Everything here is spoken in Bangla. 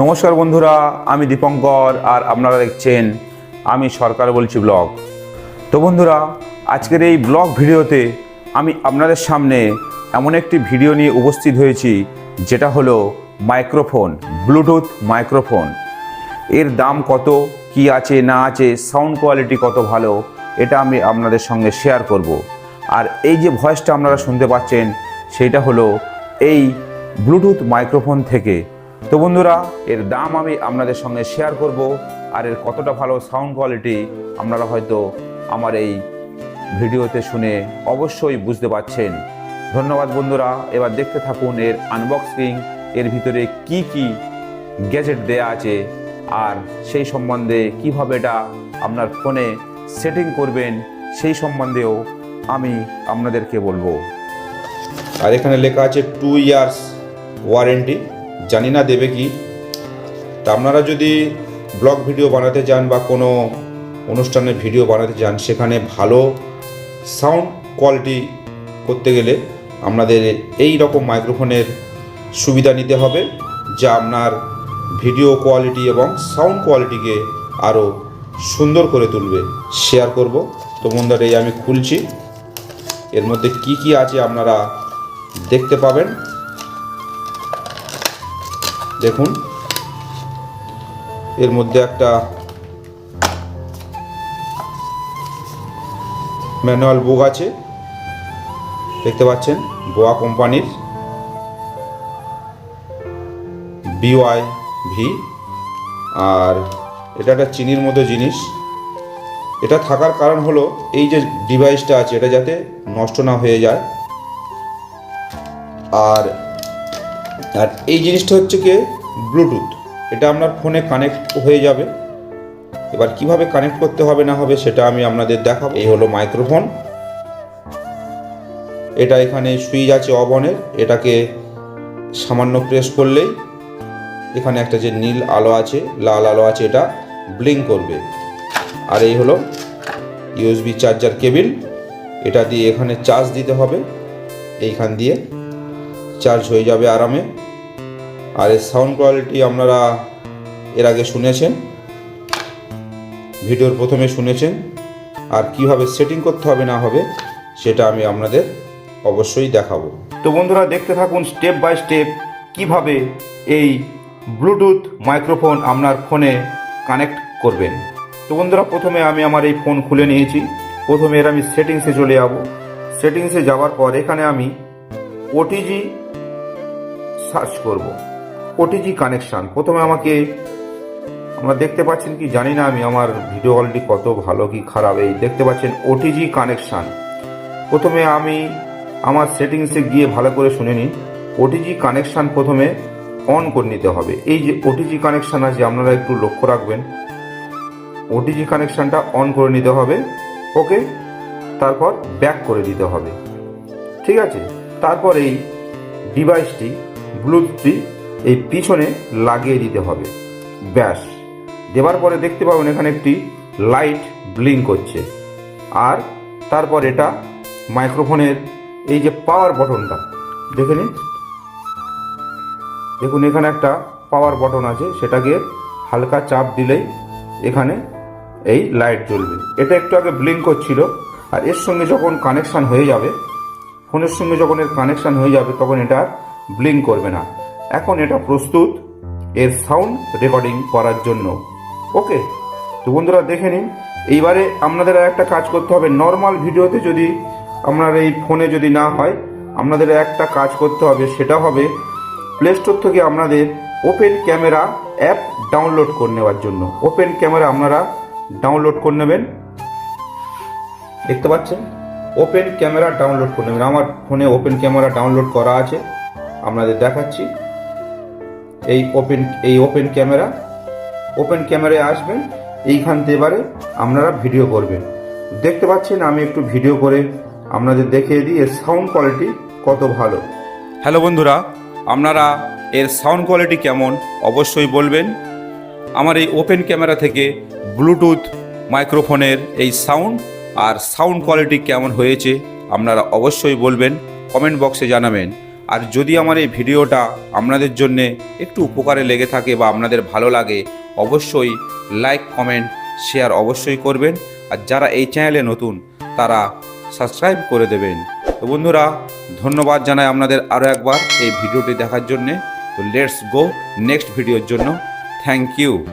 নমস্কার বন্ধুরা, আমি দীপঙ্কর আর আপনারা দেখছেন আমি সরকার বলছি ব্লগ। তো বন্ধুরা, আজকের এই ব্লগ ভিডিওতে আমি আপনাদের সামনে এমন একটি ভিডিও নিয়ে উপস্থিত হয়েছি, যেটা হলো মাইক্রোফোন, ব্লুটুথ মাইক্রোফোন। এর দাম কত, কি আছে, না আছে, সাউন্ড কোয়ালিটি কত ভালো, এটা আমি আপনাদের সঙ্গে শেয়ার করব। আর এই যে ভয়েসটা আপনারা শুনতে পাচ্ছেন, সেটা হলো এই ব্লুটুথ মাইক্রোফোন থেকে তো বন্ধুরা, এর দাম আমি আপনাদের সঙ্গে শেয়ার করব আর এর কতটা ভালো সাউন্ড কোয়ালিটি আপনারা হয়তো আমার এই ভিডিওতে শুনে অবশ্যই বুঝতে পারছেন। ধন্যবাদ বন্ধুরা, এবার দেখতে থাকুন এর আনবক্সিং এর ভিতরে কি কি গ্যাজেট দেয়া আছে আর সেই সম্বন্ধে কীভাবে এটা আপনার ফোনে সেটিং করবেন, সেই সম্বন্ধেও আমি আপনাদেরকে বলব। আর এখানে লেখা আছে টু ইয়ার্স ওয়ারেন্টি জানি না দেবে কি। তা আপনারা যদি ব্লগ ভিডিও বানাতে চান বা কোনো অনুষ্ঠানের ভিডিও বানাতে চান, সেখানে ভালো সাউন্ড কোয়ালিটি করতে গেলে আপনাদের এই রকম মাইক্রোফোনের সুবিধা নিতে হবে, যা আপনার ভিডিও কোয়ালিটি এবং সাউন্ড কোয়ালিটিকে আরও সুন্দর করে তুলবে। শেয়ার করব। তো বন্ধুরা, এই আমি খুলছি। এর মধ্যে কি কি আছে আপনারা দেখতে পাবেন। দেখুন। এর মধ্যে একটা ম্যানুয়াল বুক আছে। দেখতে পাচ্ছেন বোয়া কোম্পানির বিওয়াই ভি। আর এটা একটা চিনির মতো জিনিস। এটা থাকার কারণ হলো, এই যে ডিভাইসটা আছে, এটা যাতে নষ্ট না হয়ে যায়। আর আর এই জিনিসটা হচ্ছে কি ব্লুটুথ এটা আপনার ফোনে কানেক্ট হয়ে যাবে। এবার কীভাবে কানেক্ট করতে হবে, না হবে, সেটা আমি আপনাদের দেখাবো। এই হলো মাইক্রোফোন এটা এখানে সুইচ আছে অবনের এটাকে সামান্য প্রেস করলেই এখানে একটা যে নীল আলো আছে, লাল আলো আছে, এটা ব্লিঙ্ক করবে। আর এই হলো ইউএসবি চার্জার কেবিল এটা দিয়ে এখানে চার্জ দিতে হবে। এইখান দিয়ে চার্জ হয়ে যাবে আরামে। আর এর সাউন্ড কোয়ালিটি আপনারা এর আগে শুনেছেন, ভিডিওর প্রথমে শুনেছেন, আর কীভাবে সেটিং করতে হবে না হবে সেটা আমি আপনাদের অবশ্যই দেখাবো। তো বন্ধুরা দেখতে থাকুন স্টেপ বাই স্টেপ কীভাবে এই ব্লুটুথ মাইক্রোফোন আপনার ফোনে কানেক্ট করবেন। তো বন্ধুরা প্রথমে আমি আমার এই ফোন খুলে নিয়েছি। প্রথমে এর আমি সেটিংসে চলে যাব। সেটিংসে যাওয়ার পর এখানে আমি ওটিজি সার্চ করব। ওটিজি কানেকশান প্রথমে আমাকে, আমরা দেখতে পাচ্ছেন কি, জানি না আমি আমার ভিডিও কোয়ালিটি কত ভালো কি খারাপ, এই দেখতে পাচ্ছেন ওটিজি কানেকশান প্রথমে আমি আমার সেটিংসে গিয়ে ভালো করে শুনে নিন ওটিজি কানেকশান প্রথমে অন করে নিতে হবে। এই যে ওটিজি কানেকশান আছে, আপনারা একটু লক্ষ্য রাখবেন। ওটিজি কানেকশানটা অন করে নিতে হবে। ওকে, তারপর ব্যাক করে দিতে হবে। ঠিক আছে? তারপর এই ডিভাইসটি ব্লুটুথটি এই পিছনে লাগিয়ে দিতে হবে। ব্যাস। দেওয়ার পরে দেখতে পাবেন এখানে একটি লাইট ব্লিঙ্ক করছে আর তারপর এটা মাইক্রোফোনের এই যে পাওয়ার বটনটা, দেখে নিন। দেখুন, এখানে একটা পাওয়ার বটন আছে, সেটাকে হালকা চাপ দিলেই এখানে এই লাইট জ্বলবে। এটা একটু আগে ব্লিঙ্ক করছিল আর এর সঙ্গে যখন কানেকশান হয়ে যাবে, ফোনের সঙ্গে যখন এর কানেকশান হয়ে যাবে, তখন এটা ব্লিঙ্ক করবে না। এখন এটা প্রস্তুত, এর সাউন্ড রেকর্ডিং করার জন্য। ওকে তো বন্ধুরা দেখে নিন, এইবারে আপনাদের আর একটা কাজ করতে হবে। নর্মাল ভিডিওতে যদি আপনার এই ফোনে যদি না হয়, আপনাদের একটা কাজ করতে হবে, সেটা হবে প্লে স্টোর থেকে আপনাদের ওপেন ক্যামেরা অ্যাপ ডাউনলোড করে নেওয়ার জন্য। ওপেন ক্যামেরা আপনারা ডাউনলোড করে নেবেন। দেখতে পাচ্ছেন? ওপেন ক্যামেরা ডাউনলোড করে নেবেন। আমার ফোনে ওপেন ক্যামেরা ডাউনলোড করা আছে। আপনাদের দেখাচ্ছি। এই ওপেন এই ওপেন ক্যামেরা ওপেন ক্যামেরায় আসবেন, এইখান থেকে এবারে আপনারা ভিডিও করবেন। দেখতে পাচ্ছেন আমি একটু ভিডিও করে আপনাদের দেখিয়ে দিই এর সাউন্ড কোয়ালিটি কত ভালো। হ্যালো বন্ধুরা, আপনারা এর সাউন্ড কোয়ালিটি কেমন অবশ্যই বলবেন। আমার এই ওপেন ক্যামেরা থেকে ব্লুটুথ মাইক্রোফোনের এই সাউন্ড আর সাউন্ড কোয়ালিটি কেমন হয়েছে আপনারা অবশ্যই বলবেন। কমেন্ট বক্সে জানাবেন। আর যদি আমার এই ভিডিওটা আপনাদের জন্যে একটু উপকারে লেগে থাকে বা আপনাদের ভালো লাগে, অবশ্যই লাইক, কমেন্ট, শেয়ার অবশ্যই করবেন। আর যারা এই চ্যানেলে নতুন, তারা সাবস্ক্রাইব করে দেবেন। তো বন্ধুরা, ধন্যবাদ জানাই আপনাদের আরও একবার এই ভিডিওটি দেখার জন্যে। তো লেটস গো নেক্সট ভিডিওর জন্য। Thank you.